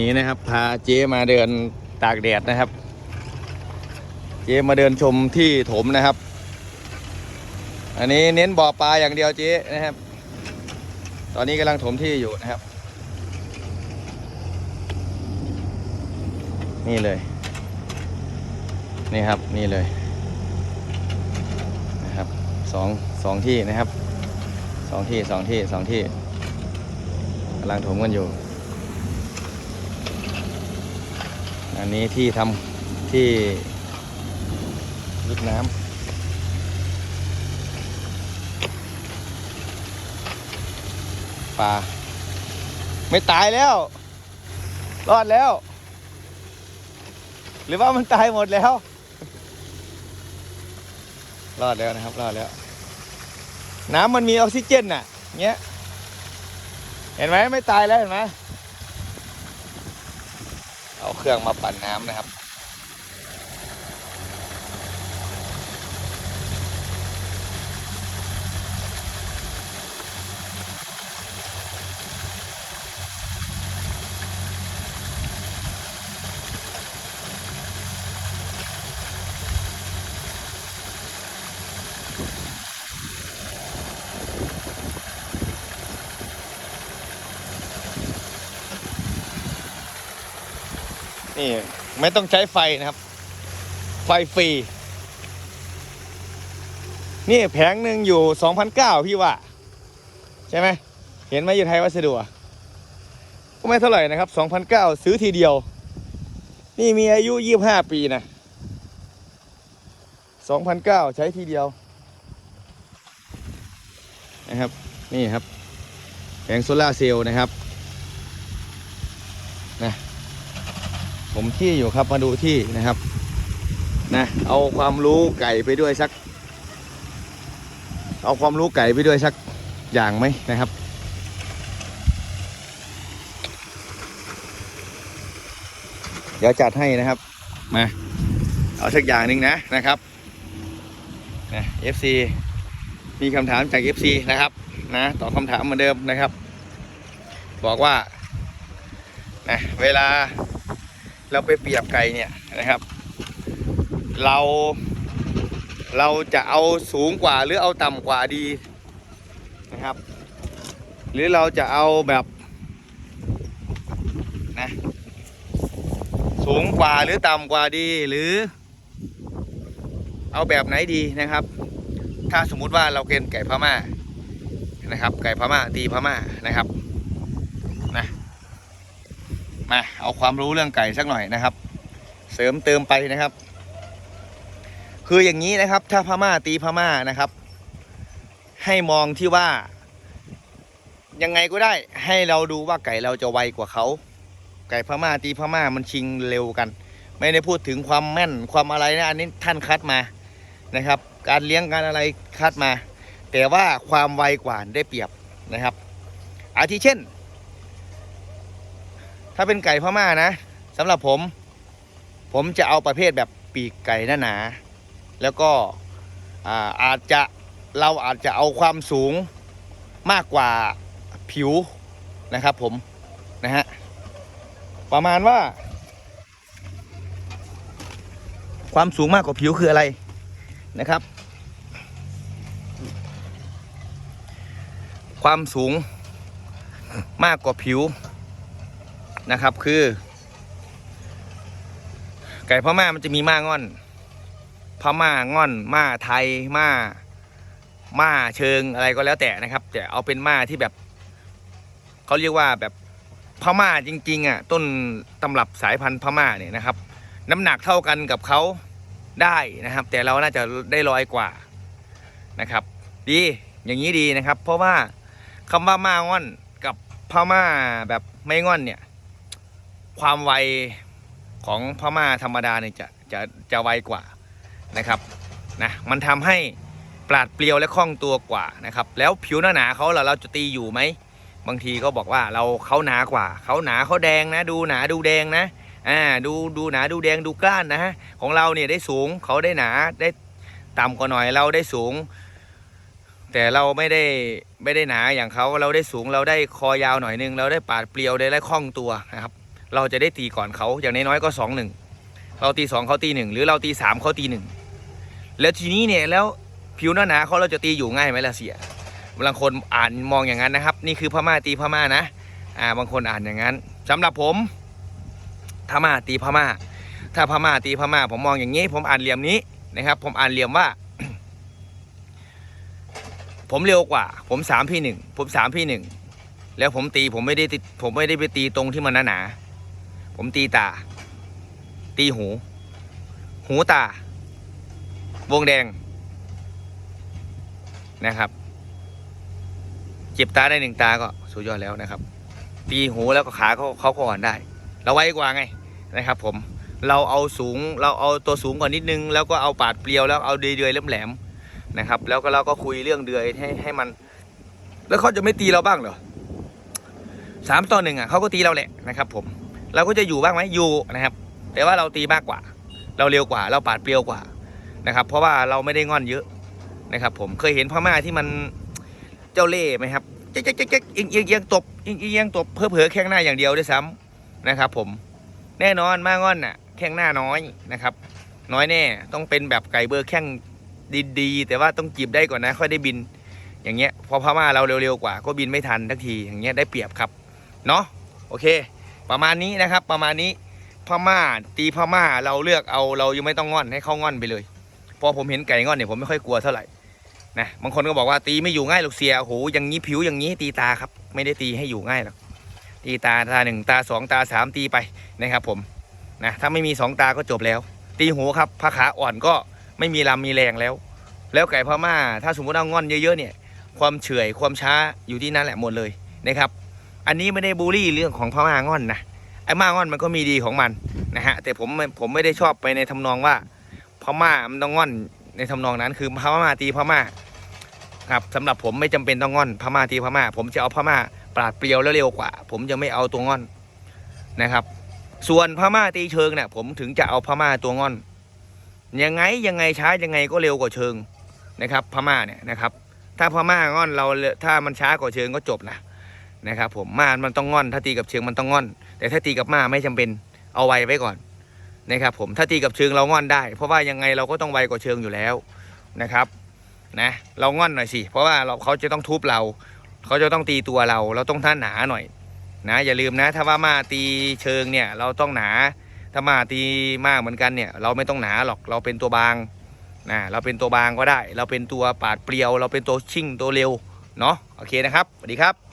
นี้นะครับพาเจ๊มาเดินตากแดดนะครับ เจ๊มาเดินชมที่ถมนะครับ อันนี้เน้นบ่อปลาอย่างเดียวเจ๊นะครับ ตอนนี้กำลังถมที่อยู่นะครับ นี่เลย นี่ครับนี่เลยนะครับสองสองที่นะครับสองที่สองที่สองที่กำลังถมกันอยู่ อันนี้ที่ทำที่ลึกน้ำปลาไม่ตายแล้ว รอดแล้ว หรือว่ามันตายหมดแล้ว รอดแล้วนะครับ รอดแล้ว น้ำมันมีออกซิเจนน่ะ เงี้ย เห็นไหมไม่ตายแล้วเห็นไหม เอาเครื่องมาปั่นน้ำนะครับ นี่ไม่ต้องใช้ไฟนะครับ ไฟฟรี นี่แผงหนึ่งอยู่สองพันเก้าพี่ว่า ใช่ไหม เห็นไหมอยู่ไทยวัสดุก็ไม่เท่าไหร่นะครับสองพันเก้าซื้อทีเดียว นี่มีอายุยี่ห้าปีนะสองพันเก้าใช้ทีเดียว นะครับ นี่ครับ แผงโซลาเซลล์นะครับนะ ผมที่อยู่ครับมาดูที่นะครับนะเอาความรู้ไก่ไปด้วยสัก เอาความรู้ไก่ไปด้วยสักอย่างไหมนะครับ เดี๋ยวจัดให้นะครับมาเอาสักอย่างหนึ่งนะนะครับนะ FC มีคำถามจาก FC นะครับนะตอบคำถามเหมือนเดิมนะครับ บอกว่านะเวลา เราไปเปรียบไก่เนี่ยนะครับ เราเราจะเอาสูงกว่าหรือเอาต่ำกว่าดีนะครับ หรือเราจะเอาแบบนะสูงกว่าหรือต่ำกว่าดีหรือ เอาแบบไหนดีนะครับ ถ้าสมมุติว่าเราเป็นไก่พม่านะครับ ไก่พม่าตีพม่านะครับ มาเอาความรู้เรื่องไก่สักหน่อยนะครับ เสริมเติมไปนะครับ คืออย่างนี้นะครับ ถ้าพม่าตีพม่านะครับ ให้มองที่ว่า ยังไงก็ได้ ให้เราดูว่าไก่เราจะไวกว่าเขาไก่พม่าตีพม่ามันชิงเร็วกัน ไม่ได้พูดถึงความแม่นความอะไรนะอันนี้ท่านคัดมานะครับ การเลี้ยงการอะไรคัดมา แต่ว่าความไวกว่าได้เปรียบนะครับอาทิเช่น ถ้าเป็นไก่พม่านะสำหรับผม ผมจะเอาประเภทแบบปีกไก่หนาหนาๆแล้วก็อ่าอาจจะเราอาจจะเอาความสูงมากกว่าผิวนะครับผมนะฮะประมาณว่า ความสูงมากกว่าผิวคืออะไรนะครับ ความสูงมากกว่าผิว นะครับคือ ไก่พม่ามันจะมีม่าง่อน พม่าง่อนม่าไทยม่าม่าเชิงอะไรก็แล้วแต่นะครับ แต่เอาเป็นม่าที่แบบเขาเรียกว่าแบบพม่าจริงๆอะต้นตำรับสายพันธุ์พม่าเนี่ยนะครับ น้ำหนักเท่ากันกับเขาได้นะครับ แต่เราน่าจะได้ร้อยกว่านะครับ ดีอย่างนี้ดีนะครับ เพราะว่าคำว่าม่าง่อนกับพม่าแบบไม่ง่อนเนี่ย ความไวของพม่าธรรมดาเนี่ยจะจะจะไวกว่านะครับนะมันทำให้ปราดเปรียวและคล่องตัวกว่านะครับแล้วผิวหน้าหนาเขาเราเราจะตีอยู่ไหมบางทีก็บอกว่าเราเขาหนากว่าเขาหนาเขาแดงนะ ดูหนาดูแดงนะอ่าดูดูหนาดูแดงดูกล้านนะฮะของเราเนี่ยได้สูงเขาได้หนาได้ต่ำกว่าหน่อยเราได้สูง แต่เราไม่ได้ไม่ได้หนาอย่างเขาเราได้สูงเราได้คอยาวหน่อยนึง เราได้ปาดเปรียวได้และคล่องตัวนะครับ เราจะได้ตีก่อนเขาอย่างน้อยๆก็สองหนึ่งเราตีสองเขาตีหนึ่งหรือเราตีสามเขาตีหนึ่งแล้วทีนี้เนี่ยแล้วผิวหน้าหนาเขาเราจะตีอยู่ง่ายไหมล่ะเสียบางคนอ่านมองอย่างนั้นนะครับ นี่คือพม่าตีพม่านะอ่าบางคนอ่านอย่างนั้นสำหรับผมพม่าตีพม่า ถ้าพม่าตีพม่า ผมมองอย่างนี้ ผมอ่านเหลี่ยมนี้นะครับ ผมอ่านเหลี่ยมว่า ผมเร็วกว่า ผมสามพี่หนึ่งผมสามพี่หนึ่งแล้วผมตีผมไม่ได้ติผมไม่ได้ไปตีตรงที่มันหนาหนา ผมตีตา ตีหู หูตา วงแดง นะครับ เจ็บตาได้หนึ่งตาก็สุดยอดแล้วนะครับ ตีหูแล้วก็ขาเขาเขาก็อ่อนได้ เราไวกว่าไงนะครับผม เราเอาสูง เราเอาตัวสูงกว่านิดนึง แล้วก็เอาปาดเปรียวแล้วเอาเดือยๆแหลมๆนะครับ แล้วก็เราก็คุยเรื่องเดือยให้ให้มัน แล้วเขาจะไม่ตีเราบ้างเหรอสามต่อหนึ่งอะเขาก็ตีเราแหละนะครับผม เราก็จะอยู่บ้างไหมอยู่นะครับ แต่ว่าเราตีมากกว่า เราเร็วกว่า เราปาดเปรียวกว่านะครับ เพราะว่าเราไม่ได้งอนเยอะนะครับ ผมเคยเห็นพม่าที่มันเจ้าเล่ห์ไหมครับเจ๊กเจ๊กเจ๊กเจ๊กเอียงเอียงเอียงตบเอียงเอียงตบเพื่อเผลอแข้งหน้าอย่างเดียวด้วยซ้ำนะครับ ผมแน่นอนมากงอนน่ะ แข้งหน้าน้อยนะครับ น้อยแน่ต้องเป็นแบบไก่เบอร์แข้งดีๆ แต่ว่าต้องจีบได้ก่อนนะ ค่อยได้บิน อย่างเงี้ยพอพม่าเราเร็วๆกว่า ก็บินไม่ทันทักทีอย่างเงี้ยได้เปรียบครับเนาะโอเค ประมาณนี้นะครับ ประมาณนี้พม่าตีพม่าเราเลือกเอาเรายังไม่ต้องง่อนให้เขาง่อนไปเลย พอผมเห็นไก่ง่อนเนี่ยผมไม่ค่อยกลัวเท่าไหร่นะบางคนก็บอกว่าตีไม่อยู่ง่ายหรอกเสียโอ้โหอย่างนี้ผิวอย่างนี้ตีตาครับ ไม่ได้ตีให้อยู่ง่ายหรอกตีตาตาหนึ่งตาสองตาสามตีไปนะครับผมนะถ้าไม่มีสองตาก็จบแล้ว ตีหูครับพาขาอ่อนก็ไม่มีลำมีแรงแล้ว แล้วไก่พม่า ถ้าสมมติเอาง่อนเยอะๆเนี่ย ความเฉื่อยความช้าอยู่ที่นั่นแหละหมดเลยนะครับ อันนี้ไม่ได้บูลลี่เรื่องของพม่าง่อนนะไอ้ม่าง่อนมันก็มีดีของมันนะฮะแต่ผมผมไม่ได้ชอบไปในทำนองว่าพม่ามันต้องง่อนในทำนองนั้น คือพม่าตีพม่าครับสำหรับผมไม่จำเป็นต้องง่อนพม่าตีพม่า ผมจะเอาพม่าปราดเปรียวแล้วเร็วกว่า ผมจะไม่เอาตัวง่อนนะครับ ส่วนพม่าตีเชิงเนี่ยผมถึงจะเอาพม่าตัวง่อน ยังไงยังไงช้ายังไงก็เร็วกว่าเชิงนะครับ พม่าเนี่ยนะครับ ถ้าพม่าง่อนเราถ้ามันช้ากว่าเชิงก็จบนะ นะครับผมม่านมันต้องง่อน ถ้าตีกับเชิงมันต้องง่อน แต่ถ้าตีกับม่าไม่จำเป็นเอาไวไว้ก่อนนะครับผมถ้าตีกับเชิงเราง่อนได้ เพราะว่ายังไงเราก็ต้องไวกว่าเชิงอยู่แล้วนะครับนะเราง่อนหน่อยสิ เพราะว่าเราเขาจะต้องทุบเรา เขาจะต้องตีตัวเรา เราต้องท่าหนาหน่อยนะอย่าลืมนะถ้าว่ามาตีเชิงเนี่ยเราต้องหนา ถ้ามาตีมากเหมือนกันเนี่ย เราไม่ต้องหนาหรอกเราเป็นตัวบางนะเราเป็นตัวบางก็ได้ เราเป็นตัวปาดเปรียว เราเป็นตัวชิ่งตัวเร็วเนาะโอเคนะครับสวัสดีครับ